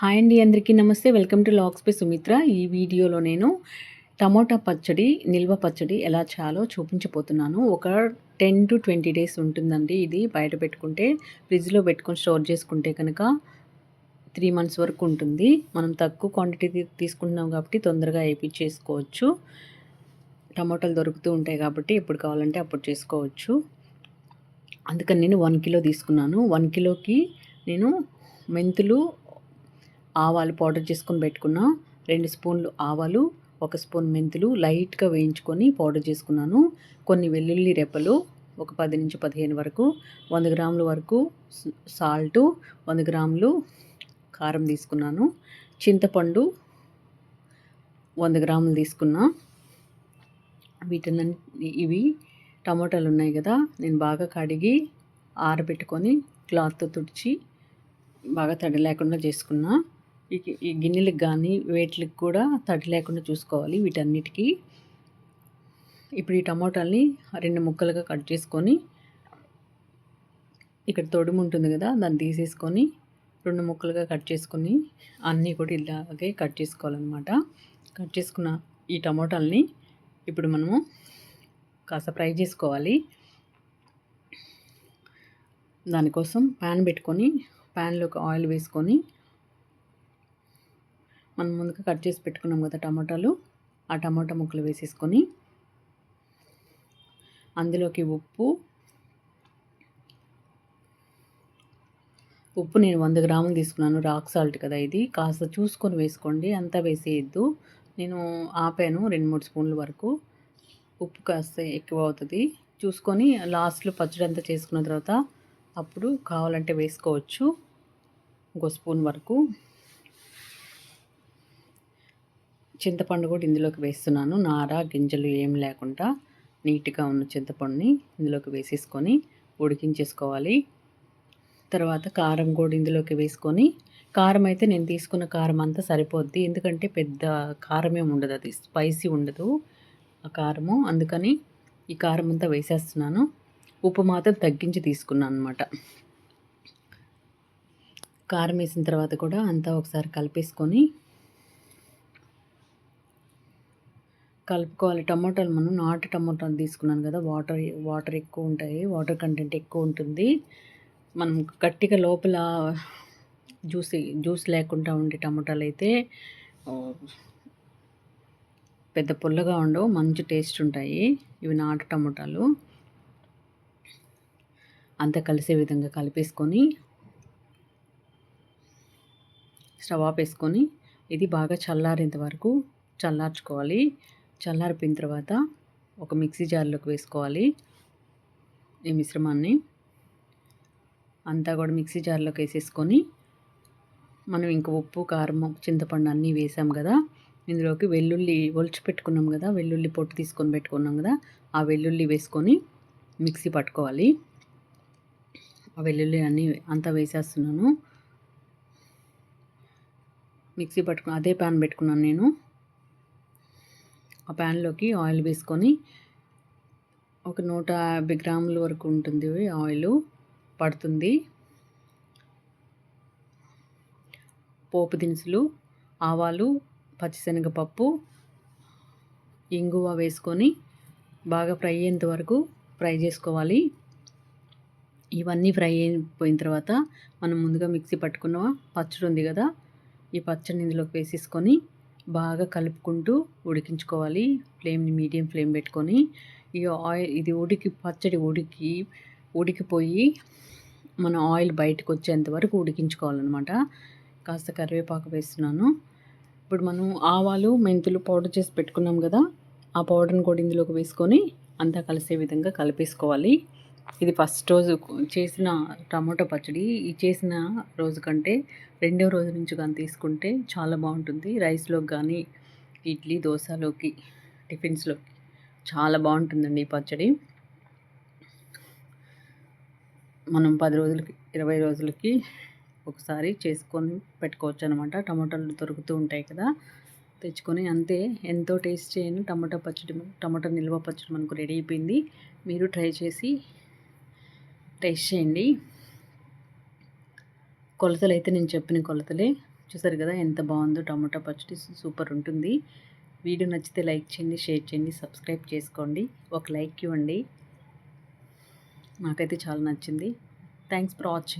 Hi అండి అందరికీ నమస్తే. వెల్కమ్ టు లాక్స్పే సుమిత్ర. ఈ వీడియోలో నేను టమోటా పచ్చడి నిల్వ పచ్చడి ఎలా చేయాలో చూపించబోతున్నాను. ఒక టెన్ టు ట్వంటీ డేస్ ఉంటుందండి ఇది. బయట పెట్టుకుంటే ఫ్రిడ్జ్లో పెట్టుకొని స్టోర్ చేసుకుంటే కనుక త్రీ మంత్స్ వరకు ఉంటుంది. మనం తక్కువ క్వాంటిటీ తీసుకుంటున్నాం కాబట్టి తొందరగా వేయించేసుకోవచ్చు టమోటాలు దొరుకుతూ ఉంటాయి కాబట్టి ఎప్పుడు కావాలంటే అప్పుడు చేసుకోవచ్చు. అందుకని నేను వన్ కిలో తీసుకున్నాను. వన్ కిలోకి నేను మెంతులు ఆవాలు పౌడర్ చేసుకొని పెట్టుకున్న. రెండు స్పూన్లు ఆవాలు ఒక స్పూన్ మెంతులు లైట్గా వేయించుకొని పౌడర్ చేసుకున్నాను. కొన్ని వెల్లుల్లి రెప్పలు ఒక పది నుంచి పదిహేను వరకు వంద గ్రాముల వరకు సాల్టు వంద గ్రాములు కారం తీసుకున్నాను. చింతపండు వంద గ్రాములు తీసుకున్నా. వీటిని ఇవి టమాటాలు ఉన్నాయి కదా నేను బాగా కడిగి ఆరబెట్టుకొని క్లాత్తో తుడిచి బాగా తడి లేకుండా చేసుకున్నా. ఈ ఈ గిన్నెలకు కానీ వేట్లకి కూడా తడి లేకుండా చూసుకోవాలి వీటన్నిటికీ. ఇప్పుడు ఈ టమాటాలని రెండు ముక్కలుగా కట్ చేసుకొని ఇక్కడ తొడుము ఉంటుంది కదా దాన్ని తీసేసుకొని రెండు ముక్కలుగా కట్ చేసుకొని అన్నీ కూడా ఇలాగే కట్ చేసుకోవాలన్నమాట. కట్ చేసుకున్న ఈ టమాటాలని ఇప్పుడు మనము కాస్త ఫ్రై చేసుకోవాలి. దానికోసం ప్యాన్ పెట్టుకొని ప్యాన్లోకి ఆయిల్ వేసుకొని మనం ముందుగా కట్ చేసి పెట్టుకున్నాం కదా టమాటాలు. ఆ టమాటా ముక్కలు వేసేసుకొని అందులోకి ఉప్పు. ఉప్పు నేను వంద గ్రాములు తీసుకున్నాను రాక్ సాల్ట్ కదా ఇది. కాస్త చూసుకొని వేసుకోండి అంతా వేసేయద్దు. నేను ఆపాను రెండు మూడు స్పూన్ల వరకు. ఉప్పు కాస్త ఎక్కువ అవుతుంది. చూసుకొని లాస్ట్లో పచ్చడి అంతా చేసుకున్న తర్వాత అప్పుడు కావాలంటే వేసుకోవచ్చు. ఇంకో స్పూన్ వరకు. చింతపండు కూడా ఇందులోకి వేస్తున్నాను. నార గింజలు ఏం లేకుండా నీట్గా ఉన్న చింతపండుని ఇందులోకి వేసేసుకొని ఉడికించేసుకోవాలి. తర్వాత కారం కూడా ఇందులోకి వేసుకొని కారం అయితే నేను తీసుకున్న కారం అంతా సరిపోద్ది. ఎందుకంటే పెద్ద కారం ఏమి ఉండదు అది స్పైసీ ఉండదు ఆ కారము. అందుకని ఈ కారం అంతా వేసేస్తున్నాను. ఉప్పు మాత్రం తగ్గించి తీసుకున్నాను అనమాట కారం వేసిన తర్వాత కూడా అంతా ఒకసారి కలిపేసుకొని కలుపుకోవాలి. టమాటాలు మనం నాటు టమాటాలు తీసుకున్నాను కదా వాటర్ వాటర్ ఎక్కువ ఉంటాయి వాటర్ కంటెంట్ ఎక్కువ ఉంటుంది. మనం గట్టిగా లోపల జ్యూస్ జ్యూస్ లేకుండా ఉండే టమాటాలు అయితే పెద్ద పుల్లగా ఉండవు మంచి టేస్ట్ ఉంటాయి. ఇవి నాటు టమాటాలు. అంతా కలిసే విధంగా కలిపేసుకొని స్టవ్ ఆఫ్ వేసుకొని ఇది బాగా చల్లారేంత వరకు చల్లార్చుకోవాలి. చల్లారిపోయిన తర్వాత ఒక మిక్సీ జార్లోకి వేసుకోవాలి ఈ మిశ్రమాన్ని. అంతా కూడా మిక్సీ జార్లోకి వేసేసుకొని మనం ఇంకా ఉప్పు కారం చింతపండు అన్నీ వేసాం కదా. ఇందులోకి వెల్లుల్లి ఒలిచి పెట్టుకున్నాం కదా వెల్లుల్లి పొట్టు తీసుకొని పెట్టుకున్నాం కదా ఆ వెల్లుల్లి వేసుకొని మిక్సీ పట్టుకోవాలి. ఆ వెల్లుల్లి అన్నీ అంతా వేసేస్తున్నాను. మిక్సీ పట్టుకుని అదే ప్యాన్ పెట్టుకున్నాను నేను. ఆ ప్యాన్లోకి ఆయిల్ వేసుకొని ఒక నూట యాభై గ్రాముల వరకు ఉంటుంది ఆయిల్ పడుతుంది. పోపు దినుసులు ఆవాలు పచ్చిశనగపప్పు ఇంగువ వేసుకొని బాగా ఫ్రై అయ్యేంత వరకు ఫ్రై చేసుకోవాలి. ఇవన్నీ ఫ్రై అయిపోయిన తర్వాత మనం ముందుగా మిక్సీ పట్టుకున్న పచ్చడి ఉంది కదా ఈ పచ్చడిని ఇందులోకి వేసేసుకొని బాగా కలుపుకుంటూ ఉడికించుకోవాలి. ఫ్లేమ్ని మీడియం ఫ్లేమ్ పెట్టుకొని ఈ ఆయిల్ ఇది ఉడికి పచ్చడి ఉడికి ఉడికిపోయి మన ఆయిల్ బయటకు వచ్చేంత వరకు ఉడికించుకోవాలన్నమాట. కాస్త కరివేపాకు వేస్తున్నాను. ఇప్పుడు మనం ఆవాలు మెంతులు పౌడర్ చేసి పెట్టుకున్నాం కదా ఆ పౌడర్ని కూడా ఇందులోకి వేసుకొని అంతా కలిసే విధంగా కలిపేసుకోవాలి. ఇది ఫస్ట్ రోజు చేసిన టమాటో పచ్చడి. ఈ చేసిన రోజు కంటే రెండో రోజు నుంచి కానీ తీసుకుంటే చాలా బాగుంటుంది. రైస్లోకి కానీ ఇడ్లీ దోశలోకి టిఫిన్స్లోకి చాలా బాగుంటుందండి ఈ పచ్చడి. మనం పది రోజులకి ఇరవై రోజులకి ఒకసారి చేసుకొని పెట్టుకోవచ్చు అనమాట టమాటాలు దొరుకుతూ ఉంటాయి కదా. తెచ్చుకొని అంతే. ఎంతో టేస్ట్ చేయను టమాటా పచ్చడి టమాటా నిల్వ పచ్చడి మనకు రెడీ అయిపోయింది. మీరు ట్రై చేసి టేస్ట్ చేయండి. కొలతలు అయితే నేను చెప్పిన కొలతలే. చూసారు కదా ఎంత బాగుందో టమాటా పచ్చడి సూపర్ ఉంటుంది. వీడియో నచ్చితే లైక్ చేయండి షేర్ చేయండి సబ్స్క్రైబ్ చేసుకోండి. ఒక లైక్ ఇవ్వండి. నాకైతే చాలా నచ్చింది. Thanks for watching.